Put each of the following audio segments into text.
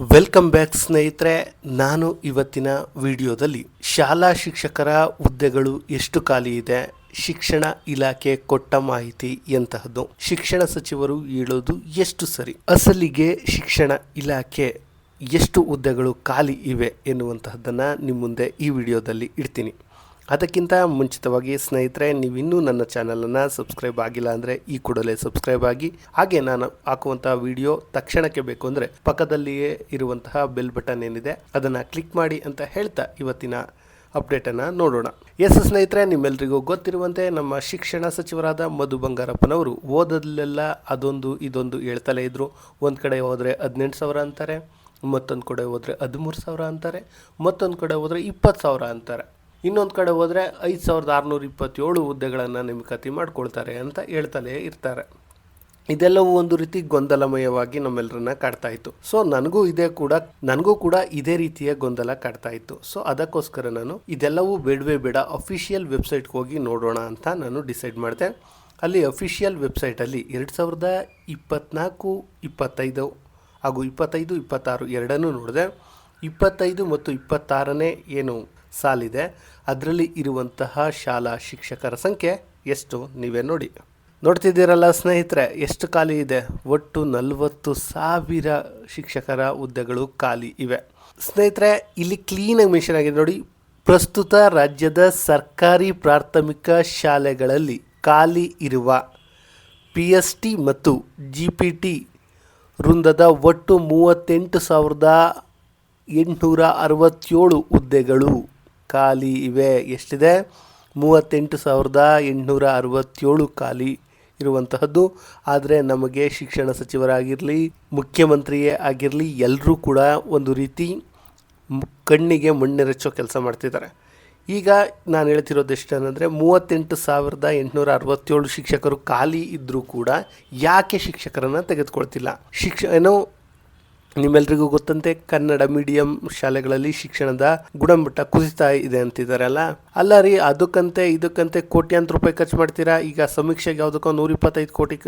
Welcome back ಸ್ನೇಹಿತರೆ, ನಾನು ಇವತ್ತಿನ ವಿಡಿಯೋದಲ್ಲಿ ಶಾಲಾ ಶಿಕ್ಷಕರ ಹುದ್ದೆಗಳು ಎಷ್ಟು ಖಾಲಿ ಇದೆ, ಶಿಕ್ಷಣ ಇಲಾಖೆ ಕೊಟ್ಟ ಮಾಹಿತಿ ಎಂತಹದ್ದು, ಶಿಕ್ಷಣ ಸಚಿವರು ಹೇಳೋದು ಎಷ್ಟು ಸರಿ, ಅಸಲಿಗೆ ಶಿಕ್ಷಣ ಇಲಾಖೆ ಎಷ್ಟು ಹುದ್ದೆಗಳು ಖಾಲಿ ಇವೆ ಎನ್ನುವಂತಹದ್ದನ್ನು ನಿಮ್ಮ ಮುಂದೆ ಈ ವಿಡಿಯೋದಲ್ಲಿ ಇಡ್ತೀನಿ. ಅದಕ್ಕಿಂತ ಮುಂಚಿತವಾಗಿ ಸ್ನೇಹಿತರೆ, ನೀವಿನ್ನೂ ನನ್ನ ಚಾನಲನ್ನು ಸಬ್ಸ್ಕ್ರೈಬ್ ಆಗಿಲ್ಲ ಅಂದರೆ ಈ ಕೂಡಲೇ ಸಬ್ಸ್ಕ್ರೈಬ್ ಆಗಿ, ಹಾಗೆ ನಾನು ಹಾಕುವಂತಹ ವಿಡಿಯೋ ತಕ್ಷಣಕ್ಕೆ ಬೇಕು ಅಂದರೆ ಪಕ್ಕದಲ್ಲಿಯೇ ಇರುವಂತಹ ಬೆಲ್ ಬಟನ್ ಏನಿದೆ, ಅದನ್ನು ಕ್ಲಿಕ್ ಮಾಡಿ ಅಂತ ಹೇಳ್ತಾ ಇವತ್ತಿನ ಅಪ್ಡೇಟನ್ನು ನೋಡೋಣ. ಎಸ್ ಸ್ನೇಹಿತರೆ ನಿಮ್ಮೆಲ್ಲರಿಗೂ ಗೊತ್ತಿರುವಂತೆ ನಮ್ಮ ಶಿಕ್ಷಣ ಸಚಿವರಾದ ಮಧು ಬಂಗಾರಪ್ಪನವರು ಓದಲ್ಲೆಲ್ಲ ಅದೊಂದು ಇದೊಂದು ಹೇಳ್ತಲೇ ಇದ್ದರು ಒಂದು ಕಡೆ ಹೋದರೆ ಹದಿನೆಂಟು ಸಾವಿರ ಅಂತಾರೆ, ಮತ್ತೊಂದು ಕಡೆ ಹೋದರೆ ಹದಿಮೂರು ಸಾವಿರ ಅಂತಾರೆ, ಮತ್ತೊಂದು ಕಡೆ ಹೋದರೆ ಇಪ್ಪತ್ತು ಸಾವಿರ ಅಂತಾರೆ. ಇನ್ನೊಂದು ಕಡೆ ಹೋದರೆ ಐದು ಸಾವಿರದ ಆರುನೂರ ಇಪ್ಪತ್ತೇಳು ಹುದ್ದೆಗಳನ್ನು ನೇಮಕಾತಿ ಮಾಡ್ಕೊಳ್ತಾರೆ ಅಂತ ಹೇಳ್ತಲೇ ಇರ್ತಾರೆ. ಇದೆಲ್ಲವೂ ಒಂದು ರೀತಿ ಗೊಂದಲಮಯವಾಗಿ ನಮ್ಮೆಲ್ಲರನ್ನ ಕಾಡ್ತಾ ಇತ್ತು. ಸೊ ನನಗೂ ಇದೇ ಕೂಡ, ನನಗೂ ಕೂಡ ಇದೇ ರೀತಿಯ ಗೊಂದಲ ಕಾಡ್ತಾ ಇತ್ತು. ಸೊ ಅದಕ್ಕೋಸ್ಕರ ನಾನು ಇದೆಲ್ಲವೂ ಬೇಡವೇ ಬೇಡ ಅಫಿಷಿಯಲ್ ವೆಬ್ಸೈಟ್ಗೆ ಹೋಗಿ ನೋಡೋಣ ಅಂತ ನಾನು ಡಿಸೈಡ್ ಮಾಡಿದೆ. ಅಲ್ಲಿ ಅಫಿಷಿಯಲ್ ವೆಬ್ಸೈಟಲ್ಲಿ ಎರಡು ಸಾವಿರದ ಇಪ್ಪತ್ನಾಲ್ಕು, ಇಪ್ಪತ್ತೈದು ಹಾಗೂ ಇಪ್ಪತ್ತೈದು, ಇಪ್ಪತ್ತಾರು ಎರಡನ್ನೂ ನೋಡಿದೆ. ಇಪ್ಪತ್ತೈದು ಮತ್ತು ಇಪ್ಪತ್ತಾರನೇ ಏನು ಸಾಲಿದೆ. ಅದರಲ್ಲಿ ಇರುವಂತಹ ಶಾಲಾ ಶಿಕ್ಷಕರ ಸಂಖ್ಯೆ ಎಷ್ಟು? ನೀವೇ ನೋಡಿ. ನೋಡ್ತಿದ್ದೀರಲ್ಲ ಸ್ನೇಹಿತರೆ, ಎಷ್ಟು ಖಾಲಿ ಇದೆ? ಒಟ್ಟು ನಲವತ್ತು ಸಾವಿರ ಶಿಕ್ಷಕರ ಹುದ್ದೆಗಳು ಖಾಲಿ ಇವೆ. ಸ್ನೇಹಿತರೆ, ಇಲ್ಲಿ ಕ್ಲೀನಾಗಿ ಮೆನ್ಷನ್ ಆಗಿದೆ ನೋಡಿ. ಪ್ರಸ್ತುತ ರಾಜ್ಯದ ಸರ್ಕಾರಿ ಪ್ರಾಥಮಿಕ ಶಾಲೆಗಳಲ್ಲಿ ಖಾಲಿ ಇರುವ ಪಿ ಎಸ್ ಟಿ ಮತ್ತು ಜಿ ಪಿ ಟಿ ವೃಂದದ ಒಟ್ಟು ಮೂವತ್ತೆಂಟು ಸಾವಿರದ ಎಂಟುನೂರ ಅರವತ್ತೇಳು ಹುದ್ದೆಗಳು ಖಾಲಿ ಇವೆ. ಎಷ್ಟಿದೆ? ಮೂವತ್ತೆಂಟು ಸಾವಿರದ ಎಂಟುನೂರ ಅರವತ್ತೇಳು ಖಾಲಿ ಇರುವಂತಹದ್ದು. ಆದರೆ ನಮಗೆ ಶಿಕ್ಷಣ ಸಚಿವರಾಗಿರಲಿ, ಮುಖ್ಯಮಂತ್ರಿಯೇ ಆಗಿರಲಿ ಎಲ್ಲರೂ ಕೂಡ ಒಂದು ರೀತಿ ಕಣ್ಣಿಗೆ ಮಣ್ಣೆರಚೋ ಕೆಲಸ ಮಾಡ್ತಿದ್ದಾರೆ. ಈಗ ನಾನು ಹೇಳ್ತಿರೋದು ಎಷ್ಟಂದರೆ ಮೂವತ್ತೆಂಟು ಸಾವಿರದ ಎಂಟುನೂರ ಅರವತ್ತೇಳು ಶಿಕ್ಷಕರು ಖಾಲಿ ಇದ್ದರೂ ಕೂಡ ಯಾಕೆ ಶಿಕ್ಷಕರನ್ನು ತೆಗೆದುಕೊಳ್ತಿಲ್ಲ? ಶಿಕ್ಷ ಏನೋ ನಿಮ್ಮೆಲ್ರಿಗೂ ಗೊತ್ತಂತೆ, ಕನ್ನಡ ಮೀಡಿಯಂ ಶಾಲೆಗಳಲ್ಲಿ ಶಿಕ್ಷಣದ ಗುಣಮಟ್ಟ ಕುಸಿತಾ ಇದೆ ಅಂತಿದ್ದಾರಲ್ಲ ಅಲ್ಲ ರೀ, ಅದಕ್ಕಂತೆ, ಇದಕ್ಕಂತೆ ಕೋಟ್ಯಾಂತರ ರೂಪಾಯಿ ಖರ್ಚು ಮಾಡ್ತೀರಾ? ಈಗ ಸಮೀಕ್ಷೆಗೆ ಯಾವುದಕ್ಕೋ ನೂರ ಇಪ್ಪತ್ತೈದು ಕೋಟಿ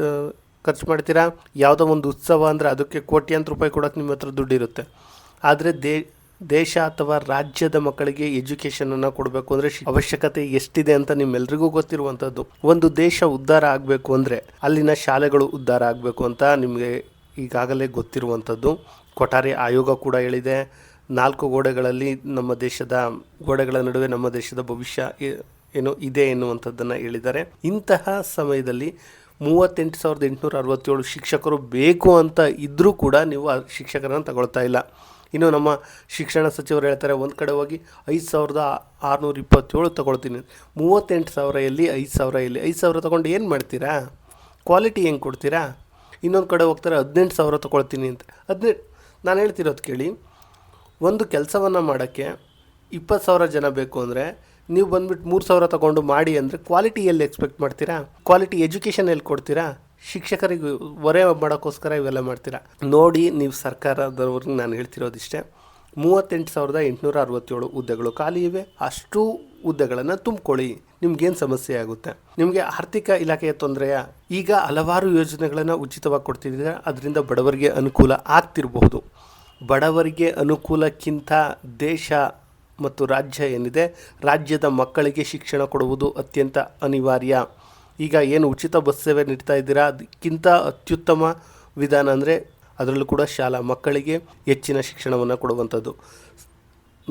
ಖರ್ಚು ಮಾಡ್ತೀರಾ? ಯಾವುದೋ ಒಂದು ಉತ್ಸವ ಅಂದರೆ ಅದಕ್ಕೆ ಕೋಟ್ಯಾಂತರ ರೂಪಾಯಿ ಕೊಡೋಕೆ ನಿಮ್ಮ ಹತ್ರ ದುಡ್ಡಿರುತ್ತೆ. ಆದರೆ ದೇ, ದೇಶ ಅಥವಾ ರಾಜ್ಯದ ಮಕ್ಕಳಿಗೆ ಎಜುಕೇಷನನ್ನು ಕೊಡಬೇಕು ಅಂದರೆ ಅವಶ್ಯಕತೆ ಎಷ್ಟಿದೆ ಅಂತ ನಿಮ್ಮೆಲ್ರಿಗೂ ಗೊತ್ತಿರುವಂಥದ್ದು ಒಂದು ದೇಶ ಉದ್ಧಾರ ಆಗಬೇಕು ಅಂದರೆ ಅಲ್ಲಿನ ಶಾಲೆಗಳು ಉದ್ಧಾರ ಆಗಬೇಕು ಅಂತ ನಿಮಗೆ ಈಗಾಗಲೇ ಗೊತ್ತಿರುವಂಥದ್ದು. ಕೊಠಾರಿ ಆಯೋಗ ಕೂಡ ಹೇಳಿದೆ. ನಾಲ್ಕು ಗೋಡೆಗಳಲ್ಲಿ ನಮ್ಮ ದೇಶದ, ಗೋಡೆಗಳ ನಡುವೆ ನಮ್ಮ ದೇಶದ ಭವಿಷ್ಯ ಏನು ಇದೆ ಎನ್ನುವಂಥದ್ದನ್ನು ಹೇಳಿದ್ದಾರೆ. ಇಂತಹ ಸಮಯದಲ್ಲಿ ಮೂವತ್ತೆಂಟು ಸಾವಿರದ ಎಂಟುನೂರ ಅರವತ್ತೇಳು ಶಿಕ್ಷಕರು ಬೇಕು ಅಂತ ಇದ್ದರೂ ಕೂಡ ನೀವು ಆ ಶಿಕ್ಷಕರನ್ನು ತಗೊಳ್ತಾ ಇಲ್ಲ. ಇನ್ನು ನಮ್ಮ ಶಿಕ್ಷಣ ಸಚಿವರು ಹೇಳ್ತಾರೆ, ಒಂದು ಕಡೆ ಹೋಗಿ ಐದು ಸಾವಿರದ ಆರುನೂರ ಇಪ್ಪತ್ತೇಳು ತಗೊಳ್ತೀನಿ. ಮೂವತ್ತೆಂಟು ಸಾವಿರ ಎಲ್ಲಿ, ಐದು ಸಾವಿರ ಎಲ್ಲಿ? ಐದು ಸಾವಿರ ತೊಗೊಂಡು ಏನು ಮಾಡ್ತೀರಾ? ಕ್ವಾಲಿಟಿ ಹೆಂಗೆ ಕೊಡ್ತೀರಾ? ಇನ್ನೊಂದು ಕಡೆ ಹೋಗ್ತಾರೆ, ಹದಿನೆಂಟು ಸಾವಿರ ತೊಗೊಳ್ತೀನಿ ಅಂತ. ಹದಿನೆಂಟು ನಾನು ಹೇಳ್ತಿರೋದು ಕೇಳಿ, ಒಂದು ಕೆಲಸವನ್ನು ಮಾಡೋಕ್ಕೆ ಇಪ್ಪತ್ತು ಸಾವಿರ ಜನ ಬೇಕು ಅಂದರೆ, ನೀವು ಬಂದ್ಬಿಟ್ಟು ಮೂರು ಸಾವಿರ ತೊಗೊಂಡು ಮಾಡಿ ಅಂದರೆ ಕ್ವಾಲಿಟಿ ಎಲ್ಲಿ ಎಕ್ಸ್ಪೆಕ್ಟ್ ಮಾಡ್ತೀರಾ? ಕ್ವಾಲಿಟಿ ಎಜುಕೇಷನ್ ಎಲ್ಲಿ ಕೊಡ್ತೀರಾ? ಶಿಕ್ಷಕರಿಗೆ ಹೊರೆ ಮಾಡೋಕ್ಕೋಸ್ಕರ ಇವೆಲ್ಲ ಮಾಡ್ತೀರಾ? ನೋಡಿ, ನೀವು ಸರ್ಕಾರದವ್ರಿಗೆ ನಾನು ಹೇಳ್ತಿರೋದಿಷ್ಟೇ ಮೂವತ್ತೆಂಟು ಸಾವಿರದ ಎಂಟುನೂರ ಅರವತ್ತೇಳು ಹುದ್ದೆಗಳು ಖಾಲಿ ಇವೆ. ಅಷ್ಟು ಹುದ್ದೆಗಳನ್ನು ತುಂಬಿಕೊಳ್ಳಿ. ನಿಮ್ಗೇನು ಸಮಸ್ಯೆ ಆಗುತ್ತೆ? ನಿಮಗೆ ಆರ್ಥಿಕ ಇಲಾಖೆಯ ತೊಂದರೆಯ ಈಗ ಹಲವಾರು ಯೋಜನೆಗಳನ್ನು ಉಚಿತವಾಗಿ ಕೊಡ್ತಿದ್ದೀರಾ? ಅದರಿಂದ ಬಡವರಿಗೆ ಅನುಕೂಲ ಆಗ್ತಿರಬಹುದು. ಬಡವರಿಗೆ ಅನುಕೂಲಕ್ಕಿಂತ ದೇಶ ಮತ್ತು ರಾಜ್ಯ ಏನಿದೆ, ರಾಜ್ಯದ ಮಕ್ಕಳಿಗೆ ಶಿಕ್ಷಣ ಕೊಡುವುದು ಅತ್ಯಂತ ಅನಿವಾರ್ಯ. ಈಗ ಏನು ಉಚಿತ ಬಸ್ ಸೇವೆ ನೀಡ್ತಾ ಇದ್ದೀರಾ? ಅದಕ್ಕಿಂತ ಅತ್ಯುತ್ತಮ ವಿಧಾನ ಅಂದರೆ, ಅದರಲ್ಲೂ ಕೂಡ ಶಾಲಾ ಮಕ್ಕಳಿಗೆ ಹೆಚ್ಚಿನ ಶಿಕ್ಷಣವನ್ನು ಕೊಡುವಂಥದ್ದು.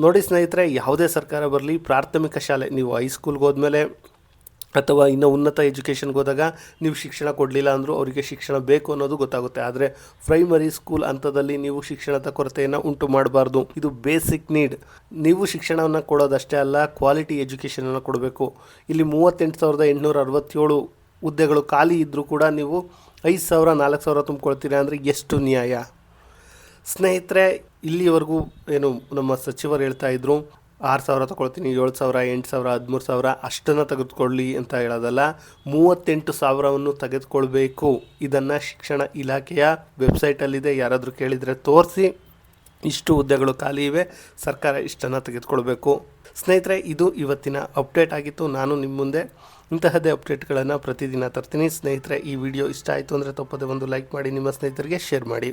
ನೋಡಿ ಸ್ನೇಹಿತರೆ, ಯಾವುದೇ ಸರ್ಕಾರ ಬರಲಿ, ಪ್ರಾಥಮಿಕ ಶಾಲೆ, ನೀವು ಹೈಸ್ಕೂಲ್ಗೆ ಹೋದ್ಮೇಲೆ ಅಥವಾ ಇನ್ನು ಉನ್ನತ ಎಜುಕೇಷನ್ಗೆ ಹೋದಾಗ ನೀವು ಶಿಕ್ಷಣ ಕೊಡಲಿಲ್ಲ ಅಂದರೂ ಅವರಿಗೆ ಶಿಕ್ಷಣ ಬೇಕು ಅನ್ನೋದು ಗೊತ್ತಾಗುತ್ತೆ. ಆದರೆ ಪ್ರೈಮರಿ ಸ್ಕೂಲ್ ಹಂತದಲ್ಲಿ ನೀವು ಶಿಕ್ಷಣದ ಕೊರತೆಯನ್ನು ಉಂಟು ಮಾಡಬಾರ್ದು. ಇದು ಬೇಸಿಕ್ ನೀಡ್ ನೀವು ಶಿಕ್ಷಣವನ್ನು ಕೊಡೋದಷ್ಟೇ ಅಲ್ಲ ಕ್ವಾಲಿಟಿ ಎಜುಕೇಷನನ್ನು ಕೊಡಬೇಕು. ಇಲ್ಲಿ ಮೂವತ್ತೆಂಟು ಸಾವಿರದ ಎಂಟುನೂರ ಅರವತ್ತೇಳು ಹುದ್ದೆಗಳು ಖಾಲಿ ಇದ್ದರೂ ಕೂಡ ನೀವು ಐದು ಸಾವಿರ, ನಾಲ್ಕು ಸಾವಿರ ತುಂಬಿಕೊಳ್ತೀರಾ ಅಂದರೆ ಎಷ್ಟು ನ್ಯಾಯ? ಸ್ನೇಹಿತರೆ, ಇಲ್ಲಿವರೆಗೂ ಏನು ನಮ್ಮ ಸಚಿವರು ಹೇಳ್ತಾ ಇದ್ರು, ಆರು ಸಾವಿರ ತಗೊಳ್ತೀನಿ, ಏಳು ಸಾವಿರ, ಎಂಟು ಸಾವಿರ, ಹದಿಮೂರು ಸಾವಿರ, ಅಷ್ಟನ್ನು ತೆಗೆದುಕೊಳ್ಳಿ ಅಂತ ಹೇಳೋದಲ್ಲ, ಮೂವತ್ತೆಂಟು ಸಾವಿರವನ್ನು ತೆಗೆದುಕೊಳ್ಬೇಕು. ಇದನ್ನು ಶಿಕ್ಷಣ ಇಲಾಖೆಯ ವೆಬ್ಸೈಟಲ್ಲಿದೆ, ಯಾರಾದರೂ ಕೇಳಿದರೆ ತೋರಿಸಿ. ಇಷ್ಟು ಹುದ್ದೆಗಳು ಖಾಲಿ ಇವೆ, ಸರ್ಕಾರ ಇಷ್ಟನ್ನು ತೆಗೆದುಕೊಳ್ಬೇಕು. ಸ್ನೇಹಿತರೆ, ಇದು ಇವತ್ತಿನ ಅಪ್ಡೇಟ್ ಆಗಿತ್ತು. ನಾನು ನಿಮ್ಮ ಮುಂದೆ ಇಂತಹದ್ದೇ ಅಪ್ಡೇಟ್ಗಳನ್ನು ಪ್ರತಿದಿನ ತರ್ತೀನಿ. ಸ್ನೇಹಿತರೆ, ಈ ವಿಡಿಯೋ ಇಷ್ಟ ಆಯಿತು ಅಂದರೆ ತಪ್ಪದೆ ಒಂದು ಲೈಕ್ ಮಾಡಿ, ನಿಮ್ಮ ಸ್ನೇಹಿತರಿಗೆ ಶೇರ್ ಮಾಡಿ.